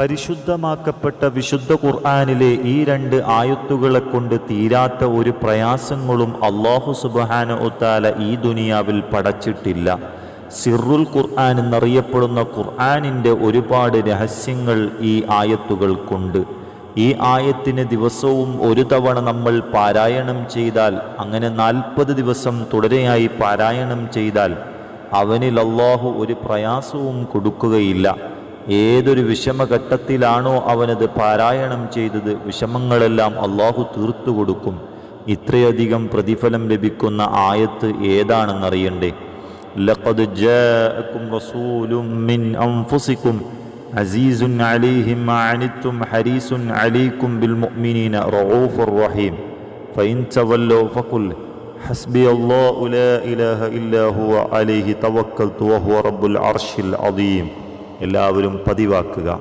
പരിശുദ്ധമാക്കപ്പെട്ട വിശുദ്ധ ഖുർആാനിലെ ഈ രണ്ട് ആയത്തുകളെ കൊണ്ട് തീരാത്ത ഒരു പ്രയാസങ്ങളും അള്ളാഹു സുബാന ഒത്താല ഈ ദുനിയാവിൽ പടച്ചിട്ടില്ല. സിറുൽ ഖുർആൻ എന്നറിയപ്പെടുന്ന ഖുർആാനിന്റെ ഒരുപാട് രഹസ്യങ്ങൾ ഈ ആയത്തുകൾക്കുണ്ട് ഈ ആയത്തിന് ദിവസവും ഒരു തവണ നമ്മൾ പാരായണം ചെയ്താൽ അങ്ങനെ നാൽപ്പത് ദിവസം തുടരെയായി പാരായണം ചെയ്താൽ അവനിൽ അള്ളാഹു ഒരു പ്രയാസവും കൊടുക്കുകയില്ല. ഏതൊരു വിഷമഘട്ടത്തിലാണോ അവനത് പാരായണം ചെയ്തത് വിഷമങ്ങളെല്ലാം അള്ളാഹു തീർത്തു കൊടുക്കും. ഇത്രയധികം പ്രതിഫലം ലഭിക്കുന്ന ആയത്ത് ഏതാണെന്നറിയണ്ടേ? ലഖദ് ജാഅക്കും റസൂലും മിൻ അൻഫുസിക്കും അസീസുൻ അലൈഹിം അനിത്തും ഹരീസുൻ അലൈക്കും ബിൽ മുഅ്മിനീന റഊഫുർ റഹീം. ഫഇൻ തവല്ലൗ ഫഖുൽ ഹസ്ബി ലാ ഇലാഹ ഇല്ലാ ഹുവ അലൈഹി തവക്കൽതു വഹുവ റബ്ബുൽ അർശിൽ അദീം. എല്ലാവരും പതിവാക്കുക.